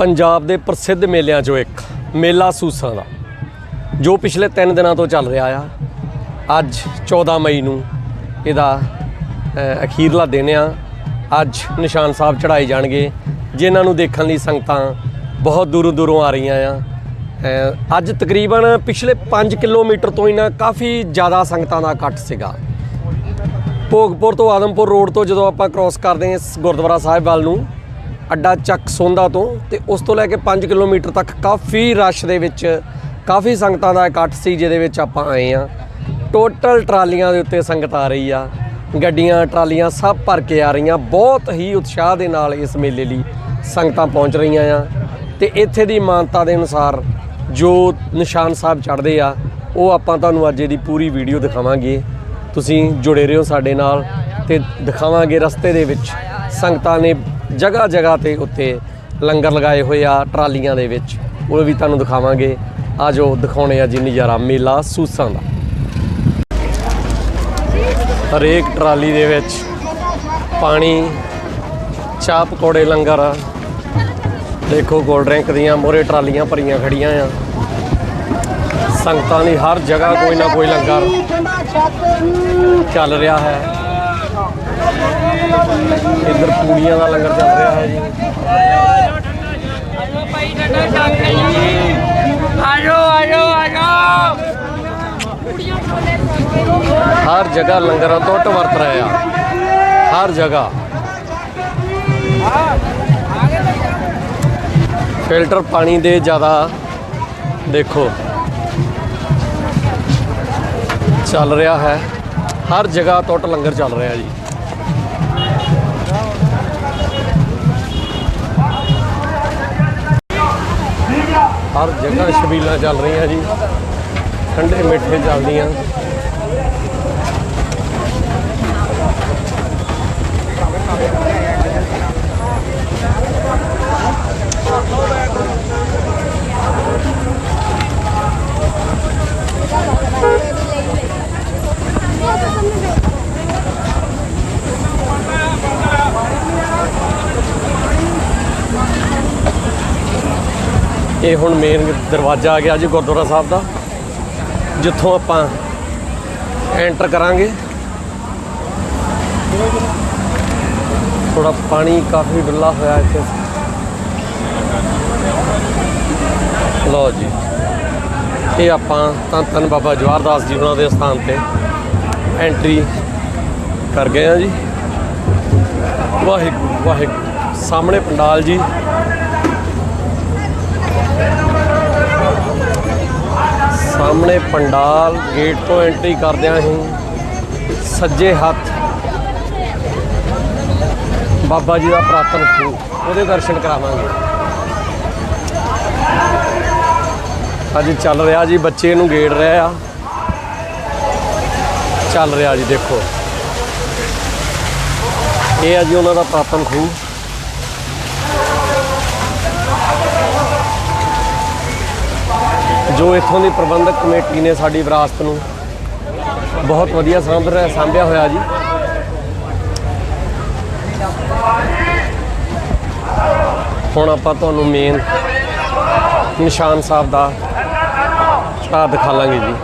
ਪੰਜਾਬ ਦੇ ਪ੍ਰਸਿੱਧ ਮੇਲਿਆਂ 'ਚੋਂ ਇੱਕ, ਮੇਲਾ ਸੂਸਾਂ ਦਾ, ਜੋ ਪਿਛਲੇ 3 ਦਿਨਾਂ ਤੋਂ ਚੱਲ ਰਿਹਾ ਆ। ਅੱਜ 14 ਮਈ ਨੂੰ ਇਹਦਾ ਅਖੀਰਲਾ ਦਿਨ ਆ। ਅੱਜ ਨਿਸ਼ਾਨ ਸਾਹਿਬ ਚੜਾਏ ਜਾਣਗੇ, ਜਿਨ੍ਹਾਂ ਨੂੰ ਦੇਖਣ ਲਈ ਸੰਗਤਾਂ ਬਹੁਤ ਦੂਰੋਂ ਦੂਰੋਂ ਆ ਰਹੀਆਂ ਆ। ਅੱਜ ਤਕਰੀਬਨ ਪਿਛਲੇ 5 ਕਿਲੋਮੀਟਰ ਤੋਂ ਹੀ ਨਾ ਕਾਫੀ ਜ਼ਿਆਦਾ ਸੰਗਤਾਂ ਦਾ ਇਕੱਠ ਸੀਗਾ। ਭੋਗਪੁਰ ਤੋਂ ਆਦਮਪੁਰ ਰੋਡ ਤੋਂ ਜਦੋਂ ਆਪਾਂ ਕ੍ਰਾਸ ਕਰਦੇ ਹਾਂ ਇਸ ਗੁਰਦੁਆਰਾ ਸਾਹਿਬ ਵੱਲ ਨੂੰ ਅੱਡਾ ਚੱਕ ਸੋਂਦਾ ਤੋਂ ਤੇ ਉਸ ਤੋਂ ਲੈ ਕੇ 5 ਕਿਲੋਮੀਟਰ ਤੱਕ ਕਾਫੀ ਰਸ਼ ਦੇ ਵਿੱਚ, ਕਾਫੀ ਸੰਗਤਾਂ ਦਾ ਇਕੱਠ ਸੀ ਜਿਹਦੇ ਵਿੱਚ ਆਪਾਂ ਆਏ ਆ ਟੋਟਲ ਟਰਾਲੀਆਂ ਦੇ ਉੱਤੇ ਸੰਗਤ ਆ ਰਹੀ ਆ, ਗੱਡੀਆਂ, ਟਰਾਲੀਆਂ ਸਭ ਭਰ ਕੇ ਆ ਰਹੀਆਂ। ਬਹੁਤ ਹੀ ਉਤਸ਼ਾਹ ਦੇ ਨਾਲ ਇਸ ਮੇਲੇ ਲਈ ਸੰਗਤਾਂ ਪਹੁੰਚ ਰਹੀਆਂ ਆ। ਤੇ ਇੱਥੇ ਦੀ ਮਾਨਤਾ ਦੇ ਅਨੁਸਾਰ ਜੋ ਨਿਸ਼ਾਨ ਸਾਹਿਬ ਚੜ੍ਹਦੇ ਆ, ਉਹ ਆਪਾਂ ਤੁਹਾਨੂੰ ਅੱਜ ਇਹਦੀ ਪੂਰੀ ਵੀਡੀਓ ਦਿਖਾਵਾਂਗੇ। ਤੁਸੀਂ ਜੁੜੇ ਰਹੋ ਸਾਡੇ ਨਾਲ ਤੇ ਦਿਖਾਵਾਂਗੇ ਰਸਤੇ ਦੇ ਵਿੱਚ। ਸੰਗਤਾਂ ਨੇ ਜਗ੍ਹਾ ਜਗ੍ਹਾ ਤੇ ਉੱਤੇ ਲੰਗਰ ਲਗਾਏ ਹੋਏ ਆ ਟਰਾਲੀਆਂ ਦੇ ਵਿੱਚ। ਉਹ ਵੀ ਤੁਹਾਨੂੰ ਦਿਖਾਵਾਂਗੇ। ਆ ਜੋ ਦਿਖਾਉਣੇ ਆ ਜੀ ਨਜ਼ਾਰਾ, ਮੇਲਾ ਸੂਸਾਂ ਦਾ। ਹਰੇਕ ਟਰਾਲੀ ਦੇ ਵਿੱਚ ਪਾਣੀ, ਚਾਹ ਪਕੌੜੇ, ਲੰਗਰ। ਦੇਖੋ, ਕੋਲਡ ਡਰਿੰਕ ਦੀਆਂ ਮੋਰੇ ਟਰਾਲੀਆਂ ਭਰੀਆਂ ਖੜੀਆਂ ਆ। ਸੰਗਤਾਂ ਦੀ ਹਰ ਜਗ੍ਹਾ ਕੋਈ ਨਾ ਕੋਈ ਲੰਗਰ ਚੱਲ ਰਿਹਾ ਹੈ। ਇੱਧਰ ਪੂੜੀਆਂ ਦਾ ਲੰਗਰ ਚੱਲ ਰਿਹਾ ਹੈ ਜੀ। ਆਜੋ ਆਜੋ ਆਜੋ। ਹਰ ਜਗ੍ਹਾ ਲੰਗਰਾਂ ਤੋਂ ਵਰਤ ਰਹੇ ਆ। ਹਰ ਜਗ੍ਹਾ। ਫਿਲਟਰ ਪਾਣੀ ਦੇ ਜ਼ਿਆਦਾ ਦੇਖੋ। ਚੱਲ ਰਿਹਾ ਹੈ। ਹਰ ਜਗ੍ਹਾ ਟੁੱਟ ਲੰਗਰ ਚੱਲ ਰਿਹਾ ਜੀ। ਹਰ ਜਗ੍ਹਾ ਛਬੀਲਾਂ ਚੱਲ ਰਹੀਆਂ ਜੀ। ਠੰਡੇ ਮਿੱਠੇ ਚੱਲਦੀਆਂ। ਇਹ ਹੁਣ ਮੇਨ ਦਰਵਾਜ਼ਾ ਆ ਗਿਆ ਜੀ ਗੁਰਦੁਆਰਾ ਸਾਹਿਬ ਦਾ, ਜਿੱਥੋਂ ਆਪਾਂ ਐਂਟਰ ਕਰਾਂਗੇ। ਥੋੜਾ ਪਾਣੀ ਕਾਫੀ ਡੁੱਲਾ ਹੋਇਆ ਇੱਥੇ। ਲਓ ਜੀ, ਇਹ ਆਪਾਂ ਤਾਂ ਧੰਨ ਬਾਬਾ ਜਵਾਹਰਦਾਸ ਜੀ ਉਹਨਾਂ ਦੇ ਸਥਾਨ ਤੇ ਐਂਟਰੀ ਕਰ ਗਏ ਆ ਜੀ। ਵਾਹਿਗੁਰੂ ਵਾਹਿਗੁਰੂ, ਸਾਹਮਣੇ ਪੰਡਾਲ ਜੀ। ਸਾਹਮਣੇ ਪੰਡਾਲ ਗੇਟ ਤੋਂ ਐਂਟਰੀ ਕਰਦਿਆਂ ਹੀ ਸੱਜੇ ਹੱਥ ਬਾਬਾ ਜੀ ਦਾ ਪ੍ਰਾਤਨ ਖੂਹ ਉਹਦੇ ਦਰਸ਼ਨ ਕਰਾਵਾਂਗੇ। ਅੱਜ ਚੱਲ ਰਿਹਾ ਜੀ, ਬੱਚੇ ਨੂੰ ਗੇੜ ਰਿਹਾ ਆ। ਚੱਲ ਰਿਹਾ ਜੀ, ਦੇਖੋ। ਇਹ ਆ ਜੀ ਉਹਨਾਂ ਦਾ ਪ੍ਰਾਤਨ ਖੂਹ ਜੋ ਇੱਥੋਂ ਦੀ ਪ੍ਰਬੰਧਕ ਕਮੇਟੀ ਨੇ ਸਾਡੀ ਵਿਰਾਸਤ ਨੂੰ ਬਹੁਤ ਵਧੀਆ ਸਾਂਭ ਰਿਹਾ, ਸਾਂਭਿਆ ਹੋਇਆ ਜੀ। ਹੁਣ ਆਪਾਂ ਤੁਹਾਨੂੰ ਮੇਨ ਨਿਸ਼ਾਨ ਸਾਹਿਬ ਦਾ ਚੜਾ ਦਿਖਾ ਲਾਂਗੇ ਜੀ।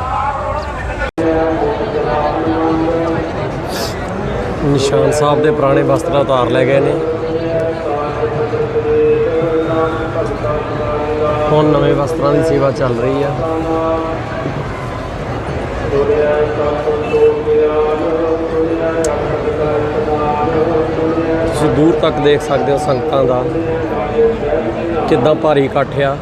ਨਿਸ਼ਾਨ ਸਾਹਿਬ ਦੇ ਪੁਰਾਣੇ ਵਸਤਰ ਉਤਾਰ ਲੈ ਗਏ ਨੇ। ਹੁਣ ਨਵੇਂ ਵਸਤਰਾਂ ਦੀ ਸੇਵਾ ਚੱਲ ਰਹੀ ਆ। ਤੁਸੀਂ ਦੂਰ ਤੱਕ ਦੇਖ ਸਕਦੇ ਹੋ ਸੰਗਤਾਂ ਦਾ, ਕਿੱਦਾਂ ਭਾਰੀ ਇਕੱਠ ਆ।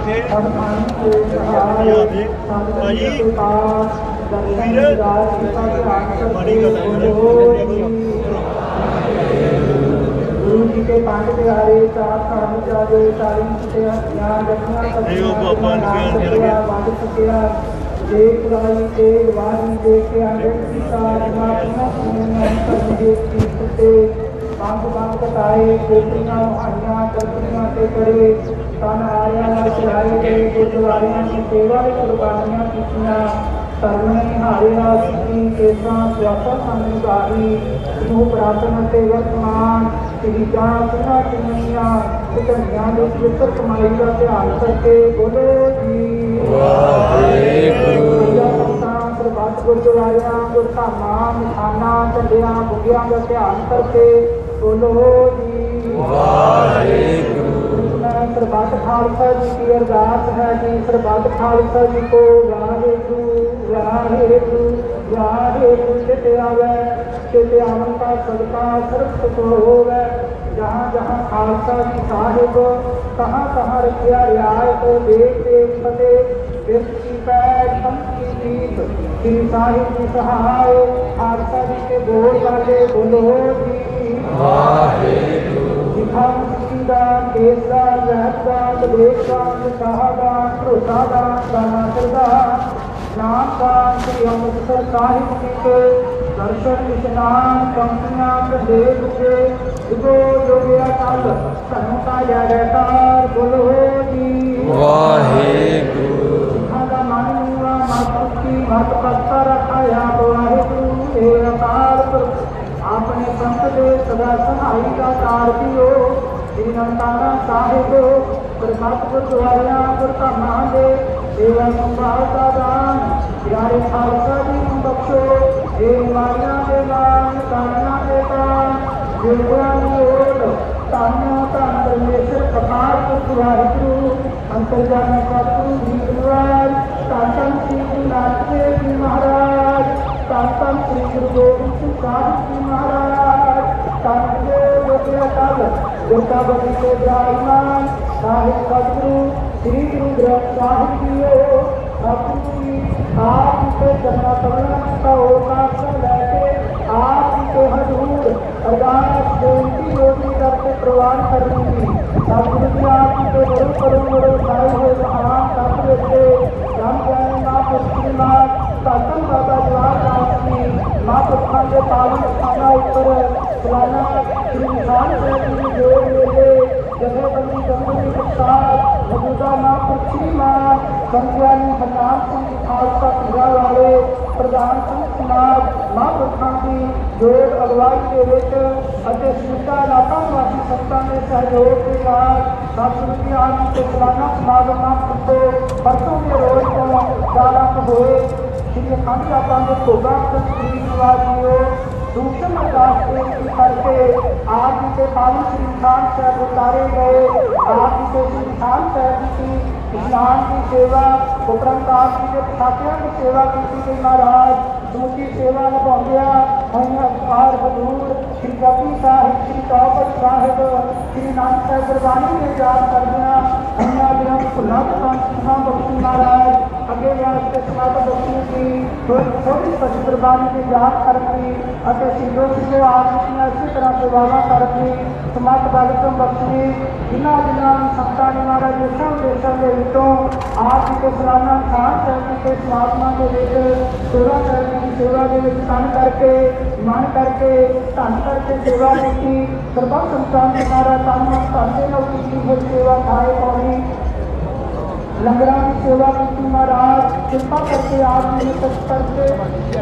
ਕਿੱਥੇ ਭਾਜੀ ਵੀਰ ਮਾੜੀ ਗੱਲ ਹੈ ਪੰਜ ਪਿਆਰੇ ਚਾਰ ਸਾਲ ਜਾਵੇ ਤਾਰੀ ਤੇ ਹੱਥੀਆਂ ਜੱਟੀਆਂ ਨਹੀਂ ਉਹ ਨੂੰ ਪਿਆਰ ਮਿਲ ਗਿਆ। ਵੰਡ ਸਕਿਆ ਦੇਖ ਰਾਈ ਤੇ ਵਾਹੀ ਦੇ ਕੇ ਅੰਦਰ ਦੀ ਸਾਜ ਮਾਤਮਾ ਸੁਣਨਾ ਕਰਨਗੇ ਕੀਤ ਬੰਦ ਬੰਦ ਕਟਾਏ ਕੋਟੀਆਂ ਹਾਈਆਂ ਕਰਤੀਆਂ ਤੇ ਕਰੇ ਤਨ ਆਇਆ ਨਾਲ ਚਲਾਏ ਤੇ ਗੁਰਦੁਆਰਿਆਂ ਦੀ ਸੇਵਾ ਦੇ ਕੁਰਬਾਨੀਆਂ ਕੀਤੀਆਂ ਸਰਵਣੇ ਹਾਰਿਆ ਸਿੱਧੀ ਕੇਸਾਂ ਸਵਾਸਾ ਸੰਗਾਹੀ ਨੂੰ ਪ੍ਰਾਪਨ ਤੇ ਵਰਤਮਾਨ ਸਿੱਧਾ ਸੁਨਾ ਚੁਨੀਆਂ ਸਿੱਧੀਆਂ ਦੇ ਪਵਿੱਤਰ ਕਮਾਈ ਦਾ ਧਿਆਨ ਕਰਕੇ ਬੋਲੇ ਜੀ। ਵਾਹਿਗੁਰੂ। ਸਰਬੱਤ ਗੁਰਦੁਆਰਿਆਂ ਗੁਰਧਾਮਾਂ ਮਿਠਾਨਾ ਝੰਡਿਆਂ ਬੁੱਗਿਆਂ ਦਾ ਧਿਆਨ ਕਰਕੇ ਬੋਲੋ ਜੀ। ਮੈਂ ਸਰਬੱਤ ਖਾਲਸਾ ਜੀ ਅਰਦਾਸ ਹੈ ਸਰਬੱਤ ਖਾਲਸਾ ਜੀ ਕੋ ਵਾਹਿਗੁਰੂ ਵਾਹਿਗੁਰੂ ਵਾਹਿਗੁਰੂ ਚਿਤ ਆਵੇ ਚਿਤ ਆਵਨ ਦਾ ਸਦਕਾ ਸਰਬ ਸੁਖ ਹੋਵੇ। ਜਹਾਂ ਜਹਾਂ ਖਾਲਸਾ ਜੀ ਸਾਹਿਬ ਕਹਾਂ ਕਹਾਂ ਰਖਿਆ ਸਾਹਿਬ ਜੀ ਦਾ ਕੇਸ ਦਾ ਰਹਿਤ ਦਾ ਵਿਵੇਕ ਦਾ ਨਿਕਾਹ ਦਾ ਭਰੋਸਾ ਦਾ ਦਾਨਾ ਸਰਦਾ ਨਾਮ ਦਾ ਸ੍ਰੀ ਅੰਮ੍ਰਿਤਸਰ ਸਾਹਿਬ ਜੀ ਕੇ ਦਰਸ਼ਨ ਇਸ਼ਨਾਨ ਕੰਪਨੀਆਂ ਕੰਦੇ ਬੁਕੇ ਇਗੋ ਜੋਗਿਆ ਕਾਲ ਸਾਨੂੰ ਕਾ ਬੋਲੋ ਜੀ। ਵਾਹਿਗੁਰੂ। ਸਿੱਖਾਂ ਦਾ ਮਨ ਨੀਵਾ ਮਤ ਕੀ ਮਤ ਪੱਤਾ ਰਖਾਇਆ ਵਾਹਿਗੁਰੂ ਅਕਾਲ ਪੁਰਖ ਆਪਣੇ ਸੰਤ ਦੇ ਸਦਾ ਸਹਾਈ ਦਾ ਸ੍ਰੀ ਨਨਕਾਣਾ ਸਾਹਿਬ ਪ੍ਰਮਤ ਗੁਰਦੁਆਰਿਆਂ ਗੁਰਧਾਮਾਂ ਦੇ ਸੇਵਾ ਸੰਭਾਲ ਦਾ ਦਾਨ ਪਿਆਰੇ ਖਾਲਸਾ ਜੀ ਨੂੰ ਬਖਸ਼ੋ ਇਹ ਮਾਇਆ ਦੇ ਨਾਮ ਕਾਨਾ ਦੇ ਦਾਨ ਜਿਉਆਂ ਦੀ ਓਟ ਤਾਨਿਆ ਧੰਨ ਪਰਮੇਸ਼ਰ ਕਮਾਲ ਪੁਰਖ ਵਾਹਿਗੁਰੂ ਅੰਤਰਜਾਮੀ ਸਤਿਗੁਰੂ ਜੀ ਗੁਰਵਾਰ ਧੰਨ ਧੰਨ ਸ੍ਰੀ ਗੁਰੂ ਨਾਨਕ ਦੇਵ ਜੀ ਮਹਾਰਾਜ ਧੰਨ ਧੰਨ ਸ੍ਰੀ ਗੁਰੂ ਗੋਬਿੰਦ ਸਿੰਘ ਸਾਹਿਬ ਜੀ ਮਹਾਰਾਜ ਧੰਨ ਦੇ ਲੋਕਿਆ ਤਲ ਜੋਤਾ ਬਣੀ ਤੇ ਬ੍ਰਾਹਮਣ ਸਾਹਿਬ ਸਤਿਗੁਰੂ ਸ੍ਰੀ ਗੁਰੂ ਗ੍ਰੰਥ ਸਾਹਿਬ ਜੀਓ ਸਤਿਗੁਰੂ ਜੀ ਆਪ ਜੀ ਤੇ ਜਨਮ ਕਵਨਾ ਦਾ ਓਕਾਰ ਲੈ ਕੇ ਆਪ ਜੀ ਤੋਂ ਹਜ਼ੂਰ ਅਰਦਾਸ ਬੇਨਤੀ ਰੋਟੀ ਕਰਕੇ ਪ੍ਰਵਾਨ ਕਰਨੀ ਦੀ ਸਤਿਗੁਰੂ ਜੀ ਆਪ ਜੀ ਤੋਂ ਬੜੋ ਕਰੋ ਬੜੋ ਸਾਈ ਹੋਏ ਮਹਾਨ ਤਤ ਸ੍ਰੀ ਨਿਸ਼ਾਨ ਸਾਹਿਬ ਜੀ ਦੇ ਮੇਲੇ ਜਥੇਬੰਦੀ ਜੰਗਲੀ ਪ੍ਰਸਾਦ ਮੌਜੂਦਾ ਮਾਂ ਪੁੱਛੀ ਮਾਂ, ਸੰਗਿਆ ਨੂੰ ਬਨਾਮ ਸਿੰਘ ਖਾਲਸਾ ਪਿੰਡਾਂ ਵਾਲੇ ਪ੍ਰਧਾਨ ਸਿੰਘ ਸਮਾਜ, ਮਹਾਂਪੁਰਖਾਂ ਦੀ ਜੋੜ ਅਗਵਾਈ ਦੇ ਵਿੱਚ ਅਤੇ ਸਿੱਧਾ ਇਲਾਕਾ ਵਾਸੀ ਸੰਤਾਂ ਦੇ ਸਹਿਯੋਗ ਦੇ ਨਾਲ ਸਤਿਗੁਰੂ ਜੀ ਆਪ ਤੇ ਸਾਲਾਨਾ ਸਮਾਗਮ ਨਾ ਕਰੋ ਪਰਸੋਂ ਦੇ ਰੋਜ਼ ਤੋਂ ਚਾਰਾਂ ਹੋਏ ਸ੍ਰੀ ਅਖੰਡ ਆਪਾਂ ਦੇ ਭੋਗਾਂ ਸ੍ਰੀ ਨਿਵਾਜੀਓ ਦੂਸਰੇ ਅਰਦਾਸ ਬੇਨਤੀ ਕਰਕੇ ਆਪ ਜੀ ਦੇ ਪਾਵਨ ਸ੍ਰੀ ਖਾਨ ਸਾਹਿਬ ਉਤਾਰੇ ਗਏ ਆਪ ਜੀ ਦੇ ਸ੍ਰੀ ਖਾਨ ਸਾਹਿਬ ਜੀ ਦੀ ਇਸਲਾਮ ਦੀ ਸੇਵਾ ਉਪਰੰਤ ਆਪ ਜੀ ਦੇ ਸਾਥੀਆਂ ਦੀ ਸੇਵਾ ਕੀਤੀ ਗਈ ਮਹਾਰਾਜ ਦੂਜੀ ਸੇਵਾ ਨਿਭਾਉਂਦਿਆਂ ਹੋਈਆਂ ਅਕਾਰ ਹਜ਼ੂਰ ਸ੍ਰੀ ਜਪੀ ਸਾਹਿਬ ਸ੍ਰੀ ਚੌਪੜ ਸਾਹਿਬ ਸ੍ਰੀ ਨਾਨਕ ਸਾਹਿਬ ਗੁਰਬਾਣੀ ਦੇ ਯਾਦ ਕਰਦਿਆਂ ਹੋਈਆਂ ਦੀਆਂ ਭੁੱਲਾਂ ਤੋਂ ਸੁਣਾ ਬਖਸ਼ੀ ਮਹਾਰਾਜ ਅੱਗੇ ਵਾਸਤੇ ਸਮਾਤ ਬਖਸ਼ੀ ਦੀ ਥੋੜੀ ਥੋੜੀ ਸੱਚ ਅਤੇ ਸਿੰਘੋ ਸਿੰਘੋ ਆਪ ਦੀਆਂ ਇਸੇ ਤਰ੍ਹਾਂ ਸੇਵਾਵਾਂ ਕਰਨੀ ਸਮਾਤ ਬਾਲਕਮ ਬਖਸ਼ੀ ਜਿਨ੍ਹਾਂ ਜਿਨ੍ਹਾਂ ਸੰਤਾਂ ਨੇ ਮਹਾਰਾਜ ਦੇਸ਼ਾਂ ਦੇਸ਼ਾਂ ਦੇ ਵਿੱਚੋਂ ਆਪ ਜੀ ਦੇ ਸਲਾਨਾ ਖਾਨ ਸਾਹਿਬ ਜੀ ਦੇ ਸਮਾਗਮਾਂ ਦੇ ਵਿੱਚ ਸੇਵਾ ਕਰਨ ਦੀ ਸੇਵਾ ਦੇ ਵਿੱਚ ਤਨ ਕਰਕੇ ਮਨ ਕਰਕੇ, ਧੰਨ ਕਰਕੇ ਸੇਵਾ ਕੀਤੀ। ਸਰਬੱਤ ਸੰਤਾਂ ਦੇ ਮਹਾਰਾਜ ਤਨ ਮਨ ਧਨ ਦੇ ਨਾਲ ਕੀਤੀ ਹੋਈ ਸੇਵਾ ਖਾਏ ਪਾਉਣੀ। ਲੰਗਰਾਂ ਦੀ ਸੇਵਾ ਕੀਤੀ ਮਹਾਰਾਜ, ਕਿਰਪਾ ਕਰਕੇ ਆਪ ਜੀ ਨੂੰ ਤਸ ਕਰਕੇ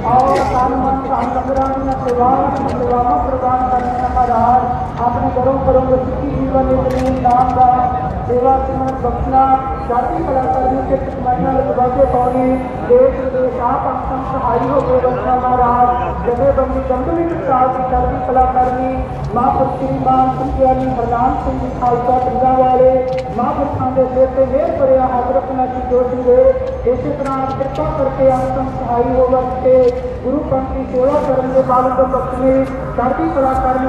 ਔਰ ਤਨ ਮਨ ਧਨ ਲੰਗਰਾਂ ਦੀਆਂ ਸੇਵਾਵਾਂ ਸੇਵਾਵਾਂ ਪ੍ਰਦਾਨ ਕਰਨੀਆਂ ਮਹਾਰਾਜ। ਆਪਣੇ ਘਰੋਂ ਘਰੋਂ ਸਿੱਖੀ ਜੀਵਨ ਦੇ ਲਈ ਨਾਮ ਦਾ ਸੇਵਾ ਸਿਮਰਨ ਬਖਸ਼ਣਾ ਜਾਤੀ ਕਲਾ ਕਰਨੀ ਕਿ ਕਮਾਈਆਂ ਵਿੱਚ ਵਾਧੇ ਦੇਸ਼ ਦੇ ਆਪ ਅੰਤਮ ਸਹਾਈ ਹੋ ਕੇ ਬਖਸ਼ਣਾ ਮਹਾਰਾਜ ਜਦੇ ਬੰਦੀ ਜੰਗਲੀ ਪ੍ਰਸਾਦ ਦੀ ਚੜ੍ਹਦੀ ਕਲਾ ਕਰਨੀ ਸ੍ਰੀ ਮਾਨ ਸੰਗਿਆਨੀ ਹਰਨਾਮ ਸਿੰਘ ਜੀ ਖਾਲਸਾ ਪਿੰਡਾਂ ਵਾਲੇ ਮਹਾਂਪੁਰਖਾਂ ਦੇ ਸਿਰ ਤੇ ਮਿਹਰ ਭਰਿਆ ਹੱਥ ਰੱਖਣਾ ਜੋਤੀ ਦੇ, ਇਸੇ ਤਰ੍ਹਾਂ ਕਿਰਪਾ ਕਰਕੇ ਅੰਤਮ ਸਹਾਈ ਹੋ ਕੇ ਗੁਰੂ ਪੰਥ ਦੀ ਸੇਵਾ ਕਰਨ ਦੇ ਬਾਬਤ ਤੋਂ ਬਖਸ਼ਣੇ ਚੜ੍ਹਦੀ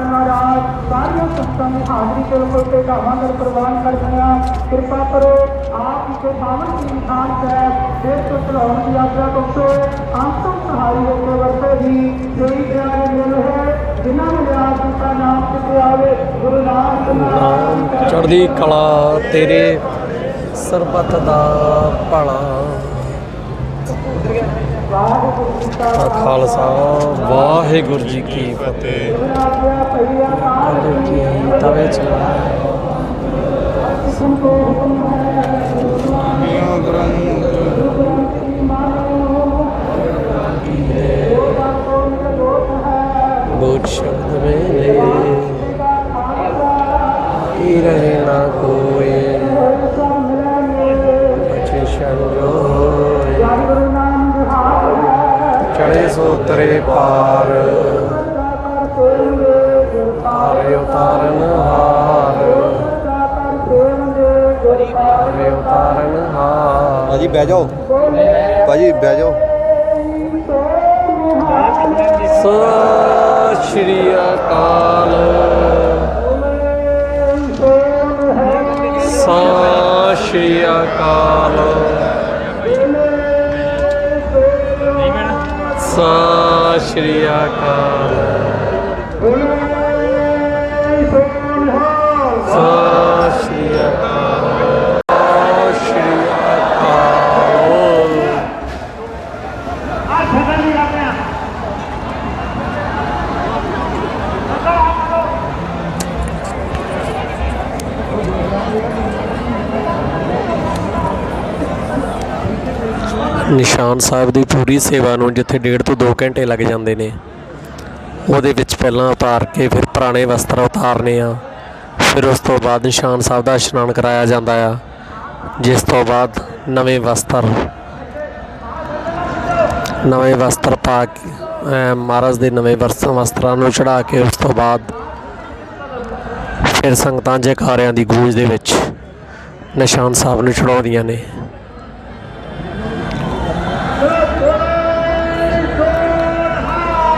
ਮਹਾਰਾਜ, ਸਾਰੀਆਂ ਸੰਤਾਂ ਨੂੰ ਹਾਜ਼ਰੀ ਕੋਲ ਕੋਲ ਤੇ ਧਾਵਾਂ ਨਾਲ ਪ੍ਰਵਾਨ ਕਰਨੀਆਂ ਕਿਰਪਾ ਕਰੋ ਆਪ ਜੀ ਦੇ ਪਾਵਨ ਸ੍ਰੀ ਖਾਨ ਸਾਹਿਬ ਦੇਸ਼ ਤੋਂ ਚਲਾਉਣ ਦੀ ਆਗਿਆ ਬਖਸ਼ੋ ਅੰਤਮ ਸਹਾਈ ਹੋ ਕੇ ਵਰਤੋ ਜੀ ਜਿਹੜੀ ਪਿਆਰੇ ਮਿਲ ਹੈ। ਜਿਨ੍ਹਾਂ ਨੇ ਆਪ ਜੀ ਦਾ ਨਾਮ ਕਿਤੇ ਆਵੇ ਗੁਰੂ ਨਾਨਕ ਨਾਮ ਚੜ੍ਹਦੀ ਕਲਾ ਤੇਰੇ ਸਰਬੱਤ ਦਾ ਭਲਾ। ਖਾਲਸਾ ਵਾਹਿਗੁਰੂ ਜੀ ਕੀ ਫਤਿਹ। ਵਾਹਿਗੁਰੂ ਜੀ ਤਵੇ ਚਲਾ ਬੋਝ ਸ਼ਬਦ ਮੇਲੇ ਕੀ ਰਹੇ ਨਾ ਕੋਏ। ਅਚੇ ਸ਼ੰਜੋਏ ਚੜੇ ਸੋ ਤਰੇ ਪਾਰ। ਆਰੇ ਉਤਾਰਨ ਹਾਰ। ਆਰੇ ਉਤਾਰਨ ਹਾਰ। ਭਾਜੀ ਬਹਿ ਜਾਓ। ਭਾਜੀ ਬਹਿ ਜਾਓ। ਸਤਿ ਸ਼੍ਰੀ ਅਕਾਲ। ਸਤਿ ਸ਼੍ਰੀ ਅਕਾਲ। ਸਤਿ ਸ਼੍ਰੀ ਅਕਾਲ। ਸਤਿ ਸ਼੍ਰੀ ਅਕਾਲ ਸਤਿ ਸ਼੍ਰੀ ਅਕਾਲ ਨਿਸ਼ਾਨ ਸਾਹਿਬ ਦੀ ਪੂਰੀ ਸੇਵਾ ਨੂੰ ਜਿੱਥੇ ਡੇਢ ਤੋਂ 2 ਘੰਟੇ ਲੱਗ ਜਾਂਦੇ ਨੇ, ਉਹਦੇ ਵਿੱਚ ਪਹਿਲਾਂ ਉਤਾਰ ਕੇ ਫਿਰ ਪੁਰਾਣੇ ਵਸਤਰ ਉਤਾਰਨੇ ਆ। ਫਿਰ ਉਸ ਤੋਂ ਬਾਅਦ ਨਿਸ਼ਾਨ ਸਾਹਿਬ ਦਾ ਇਸ਼ਨਾਨ ਕਰਾਇਆ ਜਾਂਦਾ ਆ। ਜਿਸ ਤੋਂ ਬਾਅਦ ਨਵੇਂ ਵਸਤਰ ਨਵੇਂ ਵਸਤਰ ਪਾ ਕੇ ਮਹਾਰਾਜ ਦੇ ਨਵੇਂ ਵਰਸ, ਵਸਤਰਾਂ ਨੂੰ ਚੜਾ ਕੇ ਉਸ ਤੋਂ ਬਾਅਦ ਫਿਰ ਸੰਗਤਾਂ ਜੈਕਾਰਿਆਂ ਦੀ ਗੂੰਜ ਦੇ ਵਿੱਚ ਨਿਸ਼ਾਨ ਸਾਹਿਬ ਨੂੰ ਚੜਾਉਂਦੀਆਂ ਨੇ।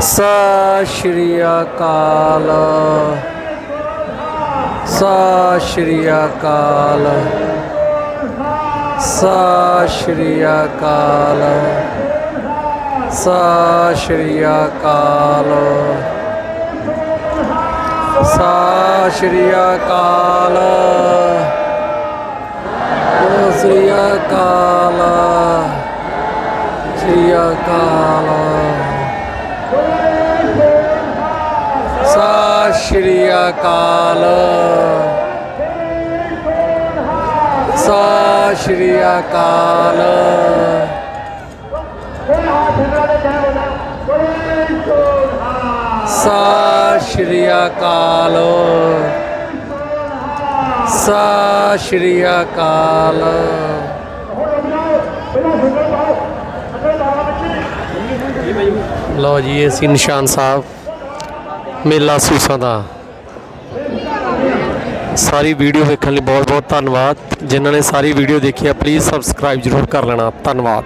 ਸਤਿ ਸ਼੍ਰੀ ਅਕਾਲ। ਸਤਿ ਸ਼੍ਰੀ ਅਕਾਲ। ਸਤਿ ਸ਼੍ਰੀ ਅਕਾਲ। ਸਤਿ ਸ਼੍ਰੀ ਅਕਾਲ। ਸਤਿ ਸ਼੍ਰੀ ਅਕਾਲ। ਸ਼੍ਰੀ ਅਕਾਲ। ਸ਼੍ਰੀ ਅਕਾਲ। ਅਕਾਲ। ਸਤਿ ਸ਼੍ਰੀ ਅਕਾਲ। ਸਤਿ ਸ਼੍ਰੀ ਅਕਾਲ। ਸਤਿ ਸ਼੍ਰੀ ਅਕਾਲ। ਲਓ ਜੀ, ਇਹ ਸੀ ਨਿਸ਼ਾਨ ਸਾਹਿਬ, ਮੇਲਾ ਸੂਸਾਂ ਦਾ। ਸਾਰੀ ਵੀਡੀਓ ਵੇਖਣ ਲਈ ਬਹੁਤ ਬਹੁਤ ਧੰਨਵਾਦ। ਜਿਨ੍ਹਾਂ ਨੇ ਸਾਰੀ ਵੀਡੀਓ ਦੇਖੀ ਹੈ ਪਲੀਜ਼ ਸਬਸਕ੍ਰਾਈਬ ਜ਼ਰੂਰ ਕਰ ਲੈਣਾ। ਧੰਨਵਾਦ।